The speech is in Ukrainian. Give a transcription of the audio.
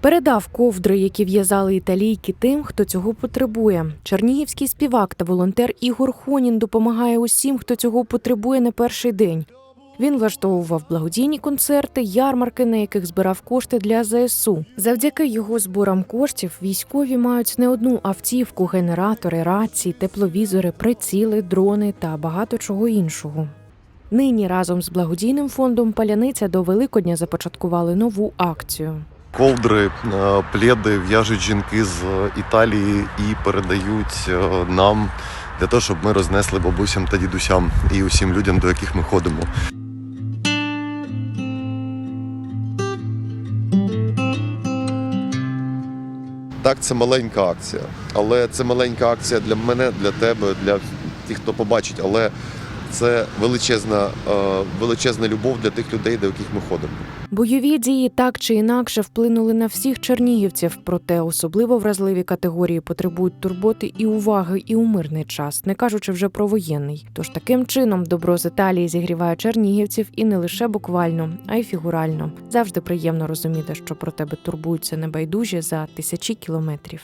Передав ковдри, які в'язали італійки тим, хто цього потребує. Чернігівський співак та волонтер Ігор Хонін допомагає усім, хто цього потребує не перший день. Він влаштовував благодійні концерти, ярмарки, на яких збирав кошти для ЗСУ. Завдяки його зборам коштів військові мають не одну автівку, генератори, рації, тепловізори, приціли, дрони та багато чого іншого. Нині разом з благодійним фондом Паляниця до Великодня започаткували нову акцію. Ковдри, е, пледи в'яжуть жінки з Італії і передають е, нам для того, щоб ми рознесли бабусям та дідусям і усім людям, до яких ми ходимо. Так, це маленька акція, але це маленька акція для мене, для тебе, для тих, хто побачить. Але це величезна, е, величезна любов для тих людей, до яких ми ходимо. Бойові дії так чи інакше вплинули на всіх чернігівців, проте особливо вразливі категорії потребують турботи і уваги і у мирний час, не кажучи вже про воєнний. Тож таким чином добро з Італії зігріває чернігівців і не лише буквально, а й фігурально. Завжди приємно розуміти, що про тебе турбуються небайдужі за тисячі кілометрів.